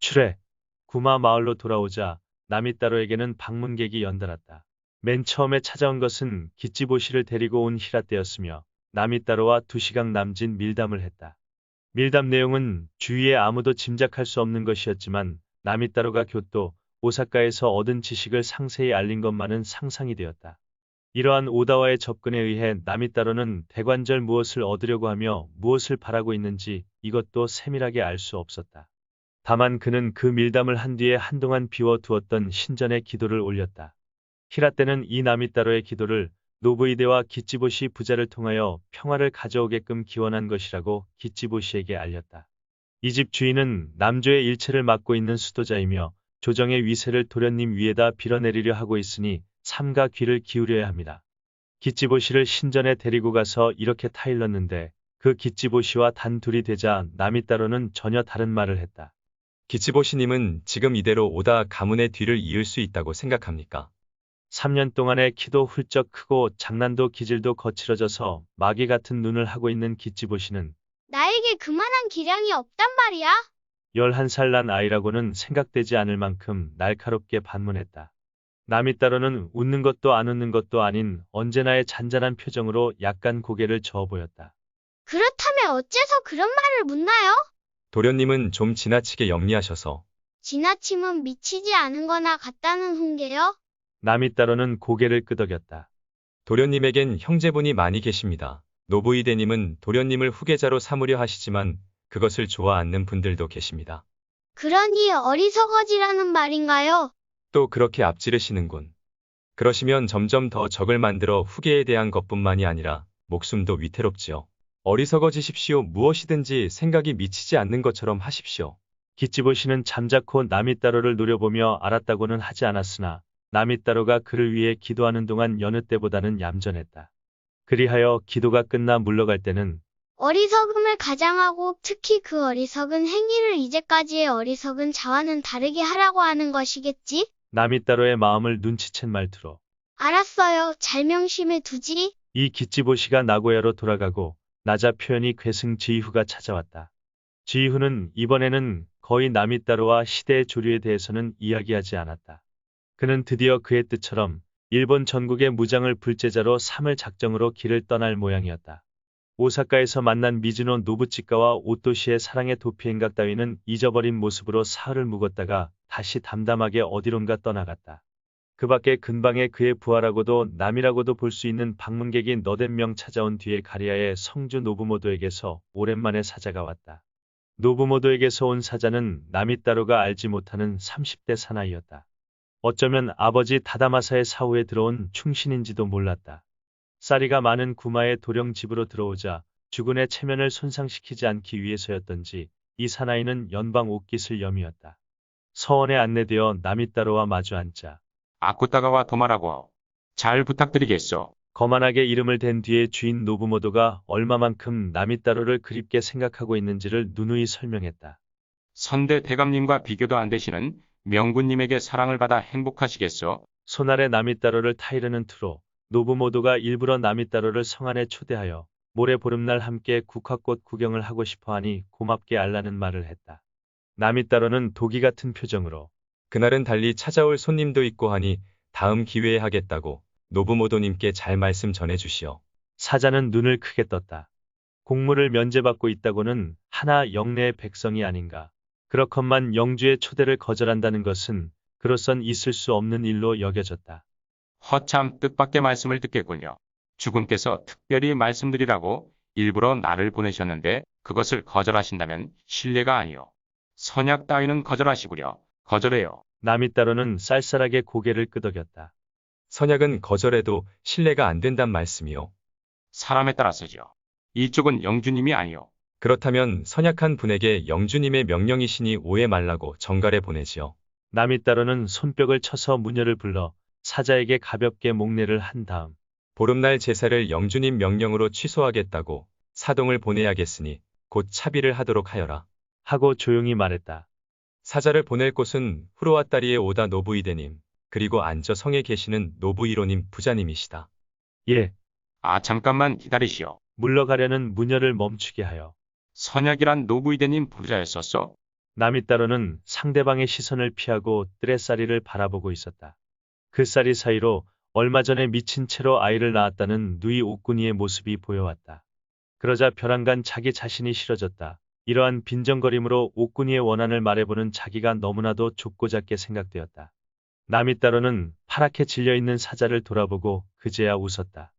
출해 구마 마을로 돌아오자 나미따로에게는 방문객이 연달았다. 맨 처음에 찾아온 것은 기찌보시를 데리고 온 히라떼였으며 나미따로와 두 시간 남짓 밀담을 했다. 밀담 내용은 주위에 아무도 짐작할 수 없는 것이었지만 나미따로가 교토, 오사카에서 얻은 지식을 상세히 알린 것만은 상상이 되었다. 이러한 오다와의 접근에 의해 나미따로는 대관절 무엇을 얻으려고 하며 무엇을 바라고 있는지 이것도 세밀하게 알 수 없었다. 다만 그는 그 밀담을 한 뒤에 한동안 비워두었던 신전의 기도를 올렸다. 히라떼는 이 나미따로의 기도를 노부이데와 기찌보시 부자를 통하여 평화를 가져오게끔 기원한 것이라고 기찌보시에게 알렸다. 이 집 주인은 남조의 일체를 맡고 있는 수도자이며 조정의 위세를 도련님 위에다 빌어내리려 하고 있으니 삼가 귀를 기울여야 합니다. 기찌보시를 신전에 데리고 가서 이렇게 타일렀는데 그 기찌보시와 단둘이 되자 나미따로는 전혀 다른 말을 했다. 기치보시님은 지금 이대로 오다 가문의 뒤를 이을 수 있다고 생각합니까? 3년 동안에 키도 훌쩍 크고 장난도 기질도 거칠어져서 마귀 같은 눈을 하고 있는 기찌보시는 나에게 그만한 기량이 없단 말이야. 11살 난 아이라고는 생각되지 않을 만큼 날카롭게 반문했다. 남이 따로는 웃는 것도 안 웃는 것도 아닌 언제나의 잔잔한 표정으로 약간 고개를 저어 보였다. 그렇다면 어째서 그런 말을 묻나요? 도련님은 좀 지나치게 영리하셔서 지나침은 미치지 않은 거나 같다는 훈계요? 남이 따로는 고개를 끄덕였다. 도련님에겐 형제분이 많이 계십니다. 노부이대님은 도련님을 후계자로 삼으려 하시지만 그것을 좋아 않는 분들도 계십니다. 그러니 어리석어지라는 말인가요? 또 그렇게 앞지르시는군. 그러시면 점점 더 적을 만들어 후계에 대한 것뿐만이 아니라 목숨도 위태롭지요. 어리석어지십시오. 무엇이든지 생각이 미치지 않는 것처럼 하십시오. 기찌보시는 잠자코 남이 따로를 노려보며 알았다고는 하지 않았으나 남이 따로가 그를 위해 기도하는 동안 여느 때보다는 얌전했다. 그리하여 기도가 끝나 물러갈 때는 어리석음을 가장하고 특히 그 어리석은 행위를 이제까지의 어리석은 자와는 다르게 하라고 하는 것이겠지? 남이 따로의 마음을 눈치챈 말투로 알았어요. 잘 명심해 두지. 이 기찌보시가 나고야로 돌아가고 나자 표현이 괴승 지휘후가 찾아왔다. 지휘후는 이번에는 거의 나미따로와 시대의 조류에 대해서는 이야기하지 않았다. 그는 드디어 그의 뜻처럼 일본 전국의 무장을 불제자로 삼을 작정으로 길을 떠날 모양이었다. 오사카에서 만난 미즈노 노부치카와 오토시의 사랑의 도피행각 따위는 잊어버린 모습으로 사흘을 묵었다가 다시 담담하게 어디론가 떠나갔다. 그 밖에 근방에 그의 부하라고도 남이라고도 볼 수 있는 방문객이 너댓 명 찾아온 뒤에 가리아의 성주 노부모도에게서 오랜만에 사자가 왔다. 노부모도에게서 온 사자는 남이 따로가 알지 못하는 30대 사나이였다. 어쩌면 아버지 다다마사의 사후에 들어온 충신인지도 몰랐다. 쌀이가 많은 구마의 도령 집으로 들어오자 주군의 체면을 손상시키지 않기 위해서였던지 이 사나이는 연방 옷깃을 여미었다. 서원에 안내되어 남이 따로와 마주 앉자 아쿠타가와 도마라고 잘 부탁드리겠소. 거만하게 이름을 댄 뒤에 주인 노부모도가 얼마만큼 나미따로를 그립게 생각하고 있는지를 누누이 설명했다. 선대 대감님과 비교도 안 되시는 명군님에게 사랑을 받아 행복하시겠소. 손아래 나미따로를 타이르는 투로 노부모도가 일부러 나미따로를 성 안에 초대하여 모레 보름날 함께 국화꽃 구경을 하고 싶어하니 고맙게 알라는 말을 했다. 나미따로는 도기 같은 표정으로 그날은 달리 찾아올 손님도 있고 하니 다음 기회에 하겠다고 노부모도님께 잘 말씀 전해주시오. 사자는 눈을 크게 떴다. 공물을 면제받고 있다고는 하나 영내의 백성이 아닌가. 그렇건만 영주의 초대를 거절한다는 것은 그로선 있을 수 없는 일로 여겨졌다. 허참 뜻밖의 말씀을 듣겠군요. 주군께서 특별히 말씀드리라고 일부러 나를 보내셨는데 그것을 거절하신다면 신뢰가 아니요. 선약 따위는 거절하시구려. 거절해요. 남이 따로는 쌀쌀하게 고개를 끄덕였다. 선약은 거절해도 신뢰가 안 된단 말씀이요. 사람에 따라서죠. 이쪽은 영주님이 아니요. 그렇다면 선약한 분에게 영주님의 명령이시니 오해 말라고 정갈해 보내지요. 남이 따로는 손뼉을 쳐서 무녀를 불러 사자에게 가볍게 목례를 한 다음 보름날 제사를 영주님 명령으로 취소하겠다고 사동을 보내야겠으니 곧 차비를 하도록 하여라. 하고 조용히 말했다. 사자를 보낼 곳은 후로와 딸이의 오다 노부이대님, 그리고 앉아 성에 계시는 노부이로님 부자님이시다. 예, 아 잠깐만 기다리시오. 물러가려는 무녀를 멈추게 하여 선약이란 노부이대님 부자였었어. 남이 따로는 상대방의 시선을 피하고 뜰의 쌀이를 바라보고 있었다. 그 쌀이 사이로 얼마 전에 미친 채로 아이를 낳았다는 누이 옥군이의 모습이 보여왔다. 그러자 벼랑간 자기 자신이 싫어졌다. 이러한 빈정거림으로 옥군이의 원한을 말해보는 자기가 너무나도 좁고 작게 생각되었다. 남이 따로는 파랗게 질려있는 사자를 돌아보고 그제야 웃었다.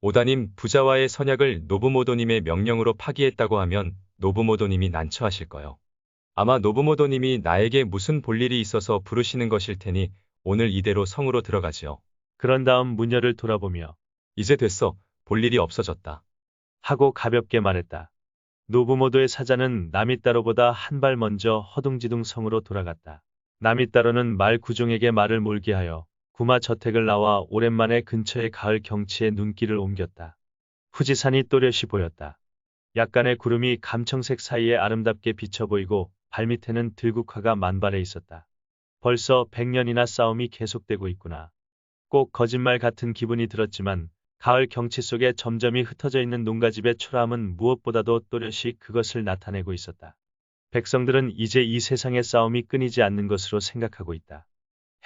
오다님 부자와의 선약을 노부모도님의 명령으로 파기했다고 하면 노부모도님이 난처하실 거요. 아마 노부모도님이 나에게 무슨 볼일이 있어서 부르시는 것일 테니 오늘 이대로 성으로 들어가지요. 그런 다음 무녀를 돌아보며 이제 됐어. 볼일이 없어졌다. 하고 가볍게 말했다. 노부모도의 사자는 남이따로보다 한 발 먼저 허둥지둥 성으로 돌아갔다. 남이따로는 말 구종에게 말을 몰게 하여 구마 저택을 나와 오랜만에 근처의 가을 경치에 눈길을 옮겼다. 후지산이 또렷이 보였다. 약간의 구름이 감청색 사이에 아름답게 비쳐 보이고 발밑에는 들국화가 만발해 있었다. 벌써 100년이나 싸움이 계속되고 있구나. 꼭 거짓말 같은 기분이 들었지만 가을 경치 속에 점점이 흩어져 있는 농가집의 초라함은 무엇보다도 또렷이 그것을 나타내고 있었다. 백성들은 이제 이 세상의 싸움이 끊이지 않는 것으로 생각하고 있다.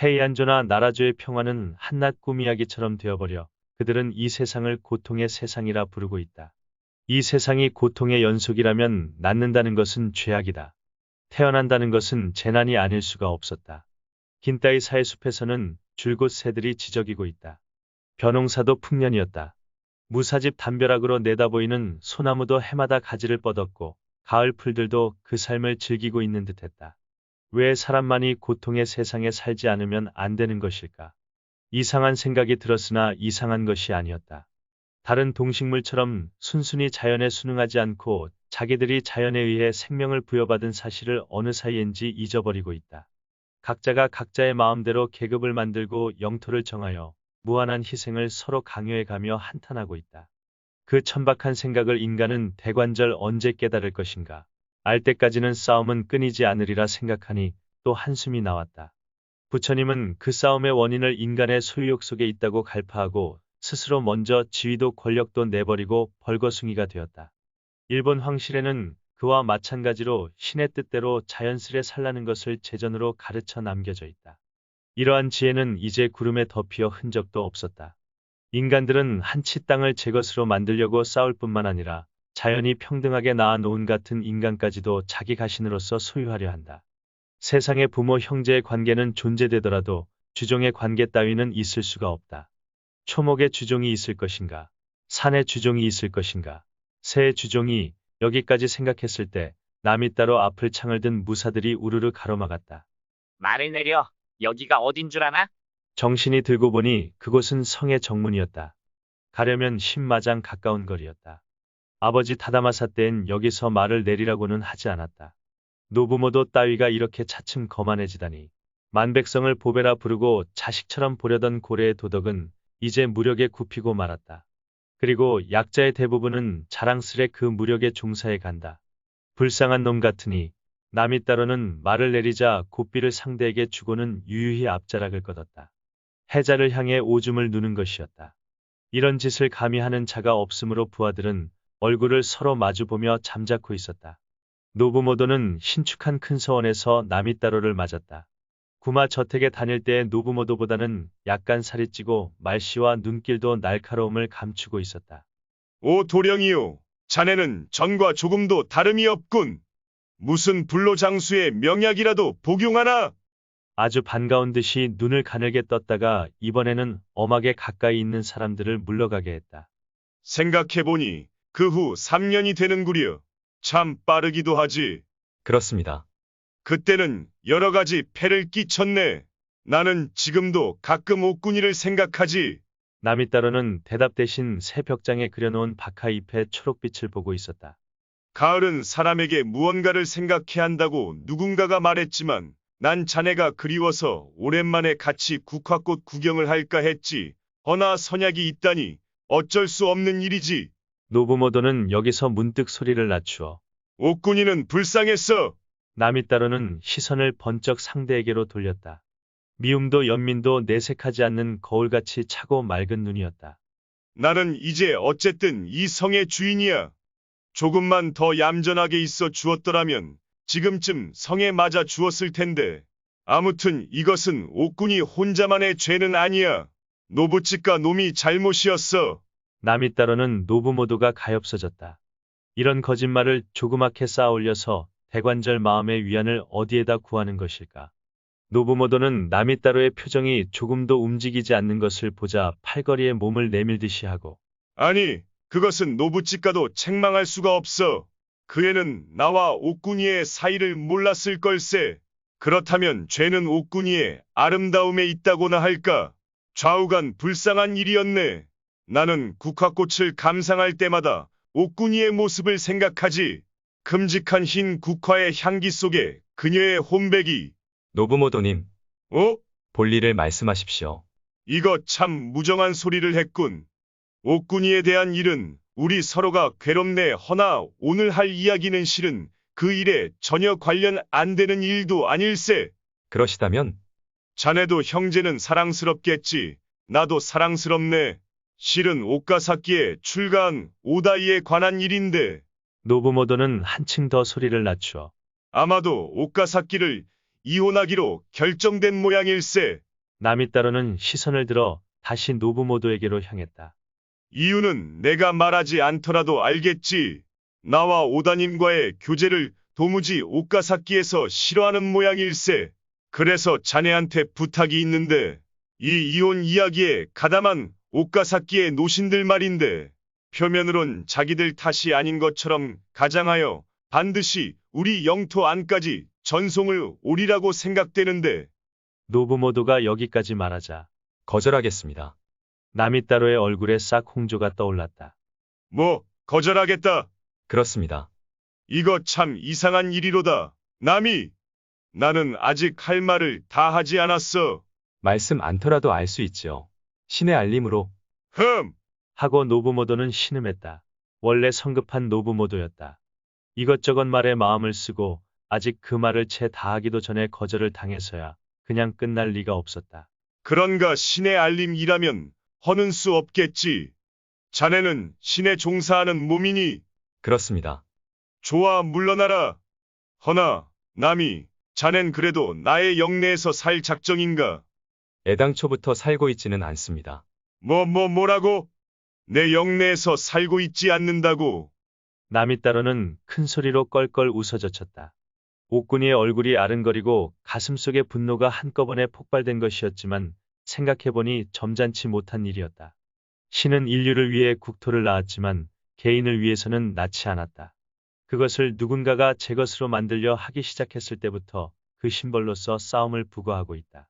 해이안조나 나라조의 평화는 한낱 꿈 이야기처럼 되어버려 그들은 이 세상을 고통의 세상이라 부르고 있다. 이 세상이 고통의 연속이라면 낳는다는 것은 죄악이다. 태어난다는 것은 재난이 아닐 수가 없었다. 긴따이 사해숲에서는 줄곧 새들이 지저귀고 있다. 벼농사도 풍년이었다. 무사집 담벼락으로 내다보이는 소나무도 해마다 가지를 뻗었고 가을 풀들도 그 삶을 즐기고 있는 듯했다. 왜 사람만이 고통의 세상에 살지 않으면 안 되는 것일까? 이상한 생각이 들었으나 이상한 것이 아니었다. 다른 동식물처럼 순순히 자연에 순응하지 않고 자기들이 자연에 의해 생명을 부여받은 사실을 어느 사이엔지 잊어버리고 있다. 각자가 각자의 마음대로 계급을 만들고 영토를 정하여 무한한 희생을 서로 강요해가며 한탄하고 있다. 그 천박한 생각을 인간은 대관절 언제 깨달을 것인가. 알 때까지는 싸움은 끊이지 않으리라 생각하니 또 한숨이 나왔다. 부처님은 그 싸움의 원인을 인간의 소유욕 속에 있다고 갈파하고 스스로 먼저 지위도 권력도 내버리고 벌거숭이가 되었다. 일본 황실에는 그와 마찬가지로 신의 뜻대로 자연스레 살라는 것을 제전으로 가르쳐 남겨져 있다. 이러한 지혜는 이제 구름에 덮여 흔적도 없었다. 인간들은 한치 땅을 제 것으로 만들려고 싸울 뿐만 아니라 자연이 평등하게 낳아놓은 같은 인간까지도 자기 가신으로서 소유하려 한다. 세상의 부모 형제의 관계는 존재되더라도 주종의 관계 따위는 있을 수가 없다. 초목의 주종이 있을 것인가? 산의 주종이 있을 것인가? 새의 주종이 여기까지 생각했을 때 남이 따로 앞을 창을 든 무사들이 우르르 가로막았다. 말을 내려. 여기가 어딘 줄 아나? 정신이 들고 보니 그곳은 성의 정문이었다. 가려면 신마장 가까운 거리였다. 아버지 타다마사 때엔 여기서 말을 내리라고는 하지 않았다. 노부모도 따위가 이렇게 차츰 거만해지다니. 만백성을 보배라 부르고 자식처럼 보려던 고래의 도덕은 이제 무력에 굽히고 말았다. 그리고 약자의 대부분은 자랑스레 그 무력에 종사해 간다. 불쌍한 놈 같으니 남이 따로는 말을 내리자 고삐를 상대에게 주고는 유유히 앞자락을 걷었다. 해자를 향해 오줌을 누는 것이었다. 이런 짓을 감히 하는 자가 없으므로 부하들은 얼굴을 서로 마주보며 잠자코 있었다. 노부모도는 신축한 큰 서원에서 남이 따로를 맞았다. 구마 저택에 다닐 때의 노부모도보다는 약간 살이 찌고 말씨와 눈길도 날카로움을 감추고 있었다. 오 도령이요. 자네는 전과 조금도 다름이 없군. 무슨 불로장수의 명약이라도 복용하나? 아주 반가운 듯이 눈을 가늘게 떴다가 이번에는 엄하게 가까이 있는 사람들을 물러가게 했다. 생각해보니 그 후 3년이 되는구려. 참 빠르기도 하지. 그렇습니다. 그때는 여러 가지 패를 끼쳤네. 나는 지금도 가끔 옥군이를 생각하지. 남이 따로는 대답 대신 새 벽장에 그려놓은 박하잎의 초록빛을 보고 있었다. 가을은 사람에게 무언가를 생각해야 한다고 누군가가 말했지만 난 자네가 그리워서 오랜만에 같이 국화꽃 구경을 할까 했지. 허나 선약이 있다니 어쩔 수 없는 일이지. 노부모도는 여기서 문득 소리를 낮추어 옥군이는 불쌍했어. 남이 따로는 시선을 번쩍 상대에게로 돌렸다. 미움도 연민도 내색하지 않는 거울같이 차고 맑은 눈이었다. 나는 이제 어쨌든 이 성의 주인이야. 조금만 더 얌전하게 있어 주었더라면 지금쯤 성에 맞아 주었을 텐데. 아무튼 이것은 옥군이 혼자만의 죄는 아니야. 노부치가 놈이 잘못이었어. 남이 따로는 노부모도가 가엾어졌다. 이런 거짓말을 조그맣게 쌓아 올려서 대관절 마음의 위안을 어디에다 구하는 것일까? 노부모도는 남이 따로의 표정이 조금도 움직이지 않는 것을 보자 팔걸이에 몸을 내밀듯이 하고 아니, 그것은 노부치가도 책망할 수가 없어. 그 애는 나와 옥군이의 사이를 몰랐을 걸세. 그렇다면 죄는 옥군이의 아름다움에 있다고나 할까? 좌우간 불쌍한 일이었네. 나는 국화꽃을 감상할 때마다 옥군이의 모습을 생각하지. 큼직한 흰 국화의 향기 속에 그녀의 혼백이, 노부모도님, 어? 본리를 말씀하십시오. 이거 참 무정한 소리를 했군. 옥군이에 대한 일은 우리 서로가 괴롭네 허나 오늘 할 이야기는 실은 그 일에 전혀 관련 안 되는 일도 아닐세. 그러시다면 자네도 형제는 사랑스럽겠지. 나도 사랑스럽네. 실은 오카사키에 출가한 오다이에 관한 일인데 노부모도는 한층 더 소리를 낮추어 아마도 오카사키를 이혼하기로 결정된 모양일세. 남이 따로는 시선을 들어 다시 노부모도에게로 향했다. 이유는 내가 말하지 않더라도 알겠지. 나와 오다님과의 교제를 도무지 오카사키에서 싫어하는 모양일세. 그래서 자네한테 부탁이 있는데 이 이혼 이야기에 가담한 오카사키의 노신들 말인데 표면으론 자기들 탓이 아닌 것처럼 가장하여 반드시 우리 영토 안까지 전송을 오리라고 생각되는데 노부모도가 여기까지 말하자 거절하겠습니다. 남이 따로의 얼굴에 싹 홍조가 떠올랐다. 뭐 거절하겠다. 그렇습니다. 이거 참 이상한 일이로다. 남이 나는 아직 할 말을 다 하지 않았어. 말씀 않더라도 알 수 있죠. 신의 알림으로 흠. 하고 노부모도는 신음했다. 원래 성급한 노부모도였다. 이것저것 말에 마음을 쓰고 아직 그 말을 채 다하기도 전에 거절을 당해서야 그냥 끝날 리가 없었다. 그런가 신의 알림이라면 허는 수 없겠지. 자네는 신에 종사하는 몸이니 그렇습니다. 좋아 물러나라. 허나 남이 자넨 그래도 나의 영내에서 살 작정인가? 애당초부터 살고 있지는 않습니다. 뭐 뭐 뭐라고? 내 영내에서 살고 있지 않는다고. 남이 따로는 큰 소리로 껄껄 웃어젖혔다. 옥군이의 얼굴이 아른거리고 가슴속의 분노가 한꺼번에 폭발된 것이었지만 생각해보니 점잖지 못한 일이었다. 신은 인류를 위해 국토를 낳았지만 개인을 위해서는 낳지 않았다. 그것을 누군가가 제 것으로 만들려 하기 시작했을 때부터 그 심벌로서 싸움을 부과하고 있다.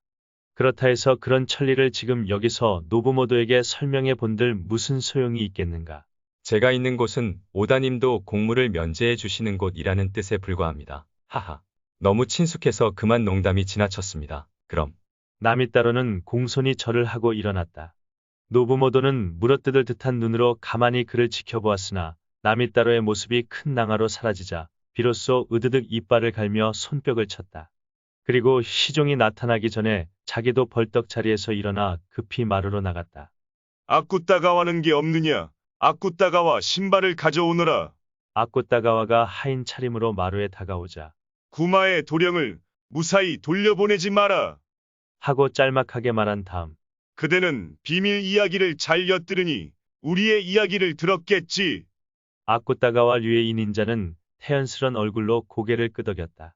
그렇다 해서 그런 천리를 지금 여기서 노부모도에게 설명해 본들 무슨 소용이 있겠는가. 제가 있는 곳은 오다님도 공무를 면제해 주시는 곳이라는 뜻에 불과합니다. 하하. 너무 친숙해서 그만 농담이 지나쳤습니다. 그럼 남이 따로는 공손히 절을 하고 일어났다. 노부모도는 물어뜯을 듯한 눈으로 가만히 그를 지켜보았으나 남이 따로의 모습이 큰 낭하로 사라지자 비로소 으드득 이빨을 갈며 손뼉을 쳤다. 그리고 시종이 나타나기 전에 자기도 벌떡 자리에서 일어나 급히 마루로 나갔다. 아꾸따가와는 게 없느냐? 아꾸따가와 신발을 가져오너라. 아꼬따가와가 하인 차림으로 마루에 다가오자 구마의 도령을 무사히 돌려보내지 마라. 하고 짤막하게 말한 다음 그대는 비밀 이야기를 잘 엿들으니 우리의 이야기를 들었겠지. 아꼬따가와 류의 이 닌자는 태연스런 얼굴로 고개를 끄덕였다.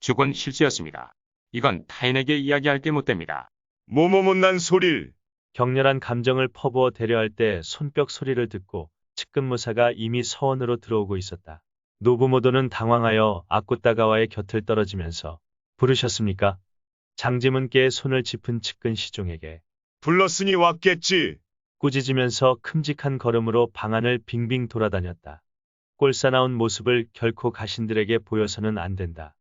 죽은 실수였습니다. 이건 타인에게 이야기할 게 못됩니다. 뭐뭐 못난 소릴. 격렬한 감정을 퍼부어 대려할 때 손뼉 소리를 듣고 측근무사가 이미 서원으로 들어오고 있었다. 노부모도는 당황하여 아꾸따가와의 곁을 떨어지면서 부르셨습니까? 장지문께의 손을 짚은 측근 시종에게 불렀으니 왔겠지. 꾸짖으면서 큼직한 걸음으로 방 안을 빙빙 돌아다녔다. 꼴사나운 모습을 결코 가신들에게 보여서는 안 된다.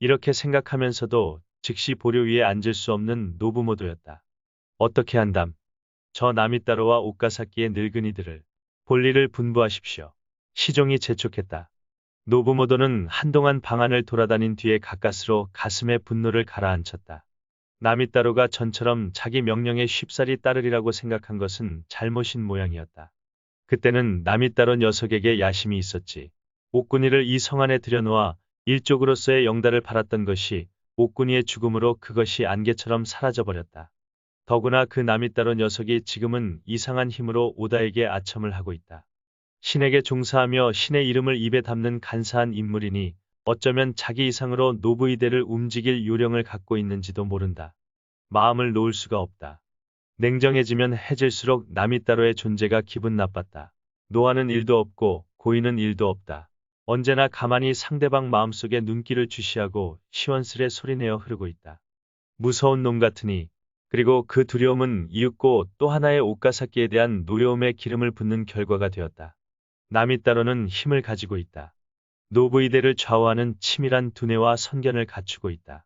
이렇게 생각하면서도 즉시 보료 위에 앉을 수 없는 노부모도였다. 어떻게 한담? 저 나미따로와 오카사키의 늙은이들을 볼일을 분부하십시오. 시종이 재촉했다. 노부모도는 한동안 방안을 돌아다닌 뒤에 가까스로 가슴에 분노를 가라앉혔다. 나미따로가 전처럼 자기 명령에 쉽사리 따르리라고 생각한 것은 잘못인 모양이었다. 그때는 나미따로 녀석에게 야심이 있었지. 옥군이를 이 성 안에 들여놓아 일족으로서의 영달을 팔았던 것이 옥군이의 죽음으로 그것이 안개처럼 사라져버렸다. 더구나 그 남이 따로 녀석이 지금은 이상한 힘으로 오다에게 아첨을 하고 있다. 신에게 종사하며 신의 이름을 입에 담는 간사한 인물이니 어쩌면 자기 이상으로 노부이대를 움직일 요령을 갖고 있는지도 모른다. 마음을 놓을 수가 없다. 냉정해지면 해질수록 남이 따로의 존재가 기분 나빴다. 노하는 일도 없고 고이는 일도 없다. 언제나 가만히 상대방 마음속에 눈길을 주시하고 시원스레 소리내어 흐르고 있다. 무서운 놈 같으니 그리고 그 두려움은 이윽고 또 하나의 옷가삭기에 대한 노여움에 기름을 붓는 결과가 되었다. 남이 따로는 힘을 가지고 있다. 노부이대를 좌우하는 치밀한 두뇌와 선견을 갖추고 있다.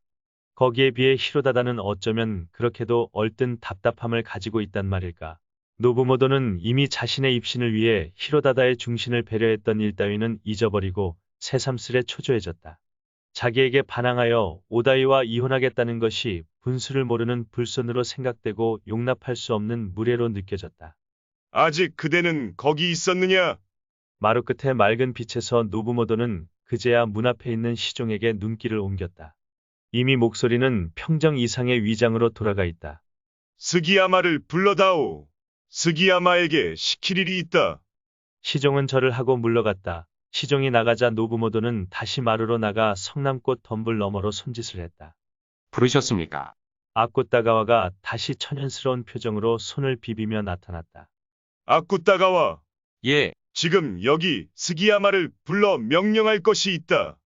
거기에 비해 히로다다는 어쩌면 그렇게도 얼뜬 답답함을 가지고 있단 말일까. 노부모도는 이미 자신의 입신을 위해 히로다다의 중신을 배려했던 일 따위는 잊어버리고 새삼스레 초조해졌다. 자기에게 반항하여 오다이와 이혼하겠다는 것이 분수를 모르는 불손으로 생각되고 용납할 수 없는 무례로 느껴졌다. 아직 그대는 거기 있었느냐? 마루 끝에 맑은 빛에서 노부모도는 그제야 문 앞에 있는 시종에게 눈길을 옮겼다. 이미 목소리는 평정 이상의 위장으로 돌아가 있다. 스기야마를 불러다오. 스기야마에게 시킬 일이 있다. 시종은 절을 하고 물러갔다. 시종이 나가자 노부모도는 다시 마루로 나가 성남꽃 덤불 너머로 손짓을 했다. 부르셨습니까? 아꽃다가와가 다시 천연스러운 표정으로 손을 비비며 나타났다. 아쿠따가와, 예, 지금 여기 스기야마를 불러 명령할 것이 있다.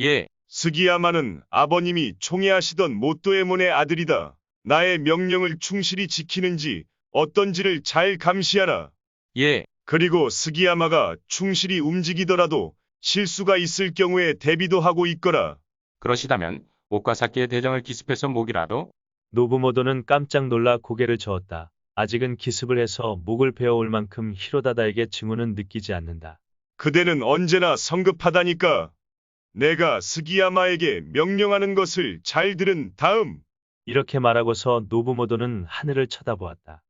예, 스기야마는 아버님이 총애하시던 모토에몬의 아들이다. 나의 명령을 충실히 지키는지 어떤지를 잘 감시하라. 예, 그리고 스기야마가 충실히 움직이더라도 실수가 있을 경우에 대비도 하고 있거라. 그러시다면 옷가삭기의 대정을 기습해서 목이라도 노부모도는 깜짝 놀라 고개를 저었다. 아직은 기습을 해서 목을 베어올 만큼 히로다다에게 증오는 느끼지 않는다. 그대는 언제나 성급하다니까. 내가 스기야마에게 명령하는 것을 잘 들은 다음 이렇게 말하고서 노부모도는 하늘을 쳐다보았다.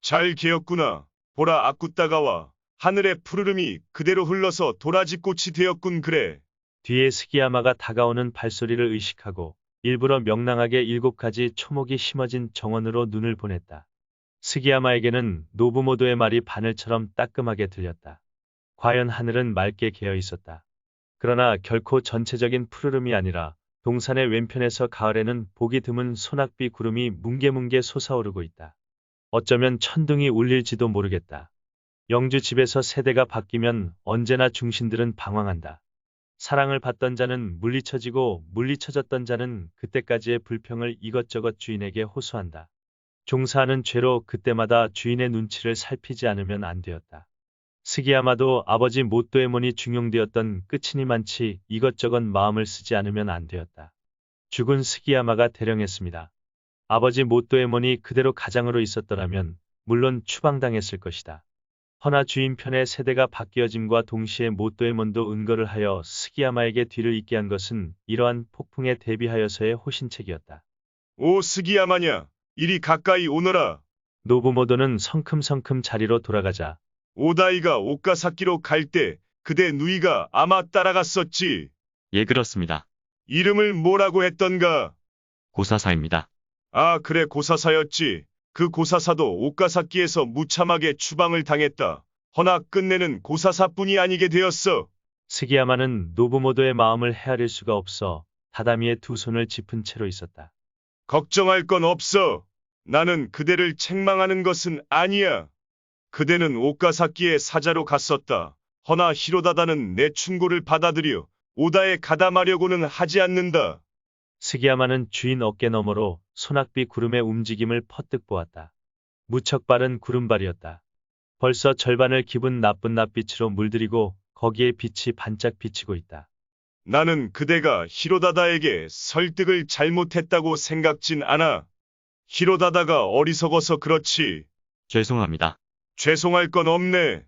잘 개었구나. 보라 아쿠따가와 하늘의 푸르름이 그대로 흘러서 도라지꽃이 되었군 그래. 뒤에 스기야마가 다가오는 발소리를 의식하고 일부러 명랑하게 일곱 가지 초목이 심어진 정원으로 눈을 보냈다. 스기야마에게는 노부모도의 말이 바늘처럼 따끔하게 들렸다. 과연 하늘은 맑게 개어 있었다. 그러나 결코 전체적인 푸르름이 아니라 동산의 왼편에서 가을에는 보기 드문 소낙비 구름이 뭉게뭉게 솟아오르고 있다. 어쩌면 천둥이 울릴지도 모르겠다. 영주 집에서 세대가 바뀌면 언제나 중신들은 방황한다. 사랑을 받던 자는 물리쳐지고 물리쳐졌던 자는 그때까지의 불평을 이것저것 주인에게 호소한다. 종사하는 죄로 그때마다 주인의 눈치를 살피지 않으면 안 되었다. 스기야마도 아버지 모토에몬이 중용되었던 끝이니만치 이것저것 마음을 쓰지 않으면 안 되었다. 죽은 스기야마가 대령했습니다. 아버지 모토에몬이 그대로 가장으로 있었더라면 물론 추방당했을 것이다. 허나 주인 편의 세대가 바뀌어짐과 동시에 모토에몬도 은거를 하여 스기야마에게 뒤를 잇게 한 것은 이러한 폭풍에 대비하여서의 호신책이었다. 오 스기야마냐. 이리 가까이 오너라. 노부모도는 성큼성큼 자리로 돌아가자 오다이가 오카사키로 갈 때 그대 누이가 아마 따라갔었지. 예, 그렇습니다. 이름을 뭐라고 했던가? 고사사입니다. 아, 그래 고사사였지. 그 고사사도 오카사키에서 무참하게 추방을 당했다. 허나 끝내는 고사사뿐이 아니게 되었어. 스기야마는 노부모도의 마음을 헤아릴 수가 없어 다다미의 두 손을 짚은 채로 있었다. 걱정할 건 없어. 나는 그대를 책망하는 것은 아니야. 그대는 오카사키의 사자로 갔었다. 허나 히로다다는 내 충고를 받아들여 오다에 가담하려고는 하지 않는다. 스기야마는 주인 어깨 너머로 소낙비 구름의 움직임을 퍼뜩 보았다. 무척 빠른 구름발이었다. 벌써 절반을 기분 나쁜 낯빛으로 물들이고 거기에 빛이 반짝 비치고 있다. 나는 그대가 히로다다에게 설득을 잘못했다고 생각진 않아. 히로다다가 어리석어서 그렇지. 죄송합니다. 죄송할 건 없네.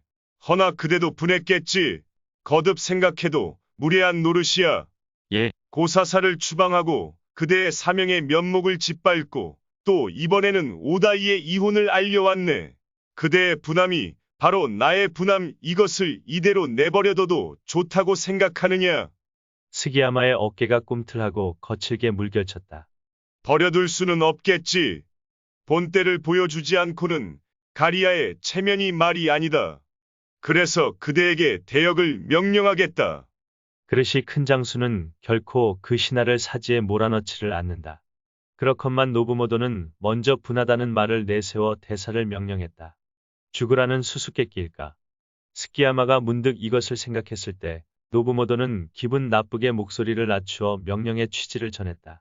허나 그대도 분했겠지. 거듭 생각해도 무례한 노릇이야. 예. 고사사를 추방하고 그대의 사명의 면목을 짓밟고 또 이번에는 오다이의 이혼을 알려왔네. 그대의 분함이 바로 나의 분함 이것을 이대로 내버려둬도 좋다고 생각하느냐. 스기야마의 어깨가 꿈틀하고 거칠게 물결쳤다. 버려둘 수는 없겠지. 본때를 보여주지 않고는 가리아의 체면이 말이 아니다. 그래서 그대에게 대역을 명령하겠다. 그릇이 큰 장수는 결코 그 신하를 사지에 몰아넣지를 않는다. 그렇건만 노부모도는 먼저 분하다는 말을 내세워 대사를 명령했다. 죽으라는 수수께끼일까? 스키야마가 문득 이것을 생각했을 때 노부모도는 기분 나쁘게 목소리를 낮추어 명령의 취지를 전했다.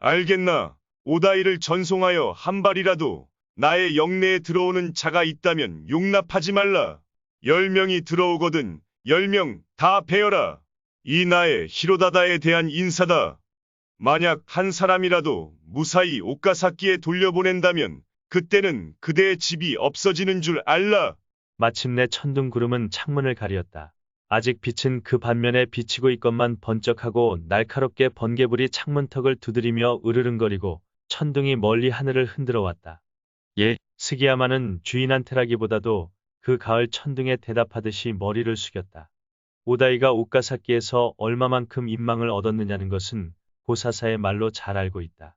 알겠나? 오다이를 전송하여 한 발이라도 나의 영내에 들어오는 자가 있다면 용납하지 말라. 열 명이 들어오거든 열 명 다 베어라. 이 나의 히로다다에 대한 인사다. 만약 한 사람이라도 무사히 오카사키에 돌려보낸다면 그때는 그대의 집이 없어지는 줄 알라. 마침내 천둥 구름은 창문을 가리었다. 아직 빛은 그 반면에 비치고 있건만 번쩍하고 날카롭게 번개불이 창문턱을 두드리며 으르릉거리고 천둥이 멀리 하늘을 흔들어 왔다. 예. 스기야마는 주인한테라기보다도 그 가을 천둥에 대답하듯이 머리를 숙였다. 오다이가 오카사키에서 얼마만큼 인망을 얻었느냐는 것은 고사사의 말로 잘 알고 있다.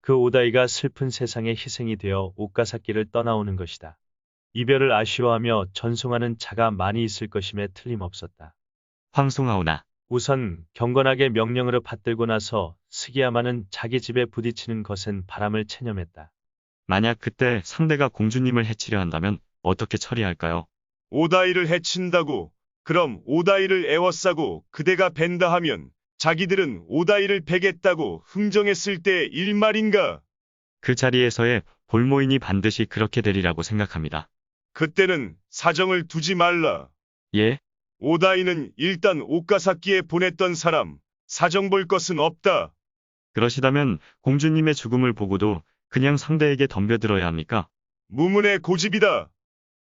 그 오다이가 슬픈 세상의 희생이 되어 오카사키를 떠나오는 것이다. 이별을 아쉬워하며 전송하는 자가 많이 있을 것임에 틀림없었다. 황송하오나 우선 경건하게 명령으로 받들고 나서 스기야마는 자기 집에 부딪히는 것엔 바람을 체념했다. 만약 그때 상대가 공주님을 해치려 한다면 어떻게 처리할까요? 오다이를 해친다고 그럼 오다이를 애워싸고 그대가 벤다 하면 자기들은 오다이를 베겠다고 흥정했을 때 일말인가? 그 자리에서의 볼모인이 반드시 그렇게 되리라고 생각합니다. 그때는 사정을 두지 말라. 예, 오다이는 일단 오카사키에 보냈던 사람, 사정 볼 것은 없다. 그러시다면 공주님의 죽음을 보고도 그냥 상대에게 덤벼들어야 합니까? 무문의 고집이다.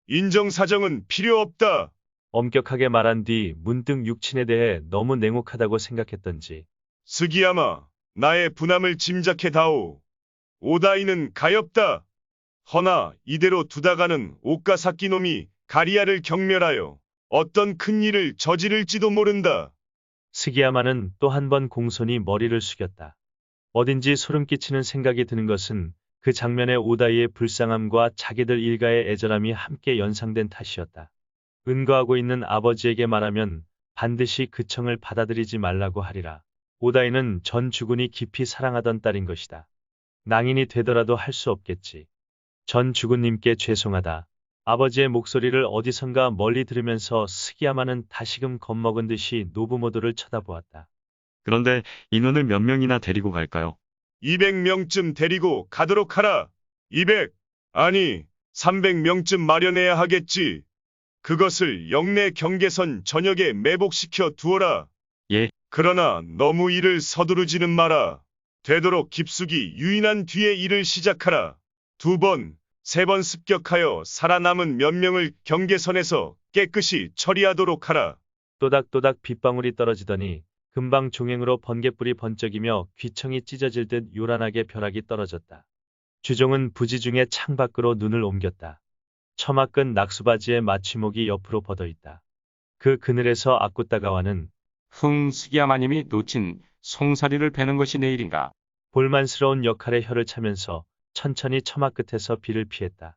인정 사정은 필요 없다. 엄격하게 말한 뒤 문득 육친에 대해 너무 냉혹하다고 생각했던지 스기야마, 나의 분함을 짐작해 다오. 오다이는 가엾다. 허나 이대로 두다가는 오카사키 놈이 가리아를 경멸하여 어떤 큰 일을 저지를지도 모른다. 스기야마는 또 한 번 공손히 머리를 숙였다. 어딘지 소름 끼치는 생각이 드는 것은 그 장면의 오다이의 불쌍함과 자기들 일가의 애절함이 함께 연상된 탓이었다. 은거하고 있는 아버지에게 말하면 반드시 그 청을 받아들이지 말라고 하리라. 오다이는 전 주군이 깊이 사랑하던 딸인 것이다. 낭인이 되더라도 할 수 없겠지. 전 주군님께 죄송하다. 아버지의 목소리를 어디선가 멀리 들으면서 스기야마는 다시금 겁먹은 듯이 노부모도를 쳐다보았다. 그런데 인원을 몇 명이나 데리고 갈까요? 200명쯤 데리고 가도록 하라. 200, 아니, 300명쯤 마련해야 하겠지. 그것을 영내 경계선 전역에 매복시켜 두어라. 예. 그러나 너무 일을 서두르지는 마라. 되도록 깊숙이 유인한 뒤에 일을 시작하라. 두 번, 세 번 습격하여 살아남은 몇 명을 경계선에서 깨끗이 처리하도록 하라. 또닥또닥 빗방울이 떨어지더니 금방 종행으로 번개불이 번쩍이며 귀청이 찢어질 듯 요란하게 벼락이 떨어졌다. 주종은 부지 중에 창 밖으로 눈을 옮겼다. 처막근 낙수바지의 마취목이 옆으로 벗어 있다. 그 그늘에서 아쿠따가와는 흥 스기야마님이 놓친 송사리를 베는 것이 내일인가? 볼만스러운 역할에 혀를 차면서 천천히 처막 끝에서 비를 피했다.